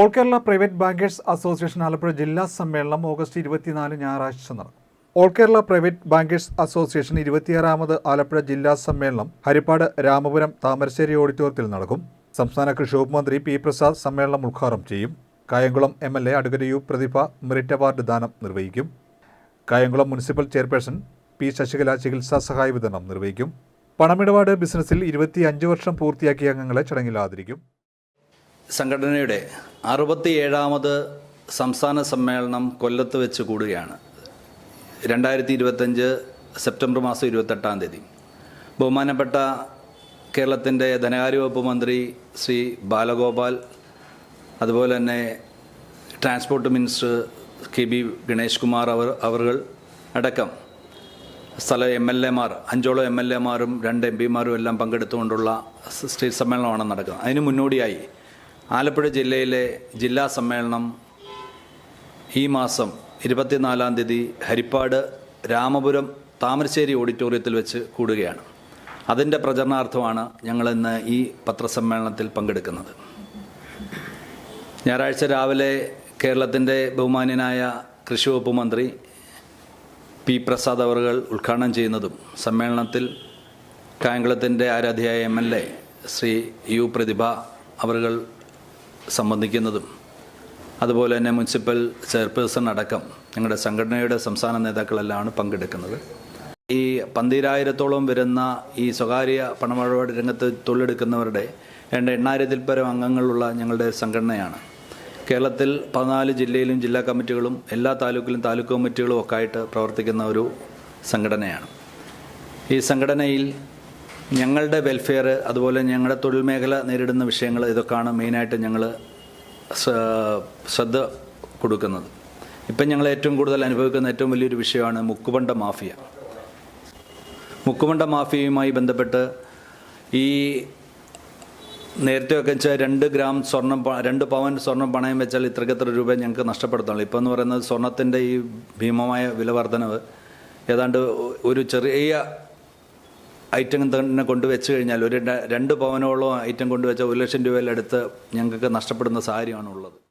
All Kerala private bankers association Alappuzha ജില്ലാ സമ്മേളനം August ഇരുപത്തിനാല് ഞായറാഴ്ച നടക്കും all Kerala private bankers association ഇരുപത്തിയാറാമത് Alappuzha ജില്ലാ സമ്മേളനം ഹരിപ്പാട് രാമപുരം താമരശ്ശേരി ഓഡിറ്റോറിയത്തിൽ നടക്കും. സംസ്ഥാന കൃഷി വകുപ്പ് മന്ത്രി പി പ്രസാദ് സമ്മേളനം ഉദ്ഘാടനം ചെയ്യും. Kayamkulam M L A advocate U Prathibha merit award ദാനം നിർവഹിക്കും. Kayamkulam municipal chairperson P Sasikala ചികിത്സാ സഹായ വിതരണം നിർവഹിക്കും. പണമിടപാട് ബിസിനസ്സിൽ ഇരുപത്തിയഞ്ച് വർഷം പൂർത്തിയാക്കിയ അംഗങ്ങളെ ചടങ്ങിൽ ആദരിക്കും. സംഘടനയുടെ അറുപത്തിയേഴാമത് സംസ്ഥാന സമ്മേളനം കൊല്ലത്ത് വെച്ച് കൂടുകയാണ്. രണ്ടായിരത്തി ഇരുപത്തഞ്ച് സെപ്റ്റംബർ മാസം ഇരുപത്തെട്ടാം തീയതി. ബഹുമാനപ്പെട്ട കേരളത്തിന്റെ ധനകാര്യ വകുപ്പ് മന്ത്രി ശ്രീ ബാലഗോപാൽ അതുപോലെ തന്നെ transport minister K B Ganesh Kumar അവർ അവർകൾ അടക്കം സ്ഥല എം എൽ എമാർ അഞ്ചോളം എം എൽ എമാരും രണ്ട് എം പിമാരും എല്ലാം പങ്കെടുത്തുകൊണ്ടുള്ള സ്റ്റേറ്റ് സമ്മേളനമാണ് നടക്കുന്നത്. അതിന് മുന്നോടിയായി ആലപ്പുഴ ജില്ലയിലെ ജില്ലാ സമ്മേളനം ഈ മാസം ഇരുപത്തിനാലാം തീയതി ഹരിപ്പാട് രാമപുരം താമരശ്ശേരി ഓഡിറ്റോറിയത്തിൽ വെച്ച് കൂടുകയാണ്. അതിന്റെ പ്രചരണാർത്ഥമാണ് ഞങ്ങളിന്ന് ഈ പത്രസമ്മേളനത്തിൽ പങ്കെടുക്കുന്നത്. ഞായറാഴ്ച രാവിലെ കേരളത്തിന്റെ ബഹുമാന്യനായ കൃഷി വകുപ്പ് മന്ത്രി പി പ്രസാദ് അവറുകൾ ഉദ്ഘാടനം ചെയ്യുന്നതും സമ്മേളനത്തിൽ കായംകുളത്തിന്റെ ആരാധ്യയായ M L A Shri U Prathibha അവറുകൾ സംബന്ധിക്കുന്നതും. അതുപോലെ തന്നെ മുനിസിപ്പൽ ചെയർപേഴ്സൺ അടക്കം ഞങ്ങളുടെ സംഘടനയുടെ സംസ്ഥാന നേതാക്കളെല്ലാമാണ് പങ്കെടുക്കുന്നത്. ഈ പന്തിരായിരത്തോളം വരുന്ന ഈ സ്വകാര്യ പണമിടപാട് രംഗത്ത് തൊഴിലെടുക്കുന്നവരുടെ രണ്ട് എണ്ണായിരത്തിൽ പരം അംഗങ്ങളുള്ള ഞങ്ങളുടെ സംഘടനയാണ്. കേരളത്തിൽ പതിനാല് ജില്ലയിലും ജില്ലാ കമ്മിറ്റികളും എല്ലാ താലൂക്കിലും താലൂക്ക് കമ്മിറ്റികളും ഒക്കെ ആയിട്ട് പ്രവർത്തിക്കുന്ന ഒരു സംഘടനയാണ്. ഈ സംഘടനയിൽ ഞങ്ങളുടെ വെൽഫെയർ അതുപോലെ ഞങ്ങളുടെ തൊഴിൽ മേഖല നേരിടുന്ന വിഷയങ്ങൾ ഇതൊക്കെയാണ് മെയിനായിട്ട് ഞങ്ങൾ ശ്രദ്ധ കൊടുക്കുന്നത്. ഇപ്പം ഞങ്ങൾ ഏറ്റവും കൂടുതൽ അനുഭവിക്കുന്ന ഏറ്റവും വലിയൊരു വിഷയമാണ് മുക്കുപണ്ട മാഫിയ. മുക്കുപണ്ട മാഫിയയുമായി ബന്ധപ്പെട്ട് ഈ നേരത്തെ ഒക്കെ വെച്ചാൽ രണ്ട് ഗ്രാം സ്വർണം രണ്ട് പവൻ സ്വർണം പണയം വെച്ചാൽ എത്ര രൂപ ഞങ്ങൾക്ക് നഷ്ടപ്പെടുത്തുള്ളൂ. ഇപ്പോൾ എന്ന് പറയുന്നത് സ്വർണത്തിന്റെ ഈ ഭീമമായ വില വർധനവ് ഏതാണ്ട് ഒരു ചെറിയ ഐറ്റം തന്നെ കൊണ്ടുവച്ച് കഴിഞ്ഞാൽ ഒരു രണ്ട് പവനോളം ഐറ്റം കൊണ്ടുവച്ചാൽ ഒരു ലക്ഷം രൂപയിലടുത്ത് ഞങ്ങൾക്ക് നഷ്ടപ്പെടുന്ന സാഹചര്യമാണ് ഉള്ളത്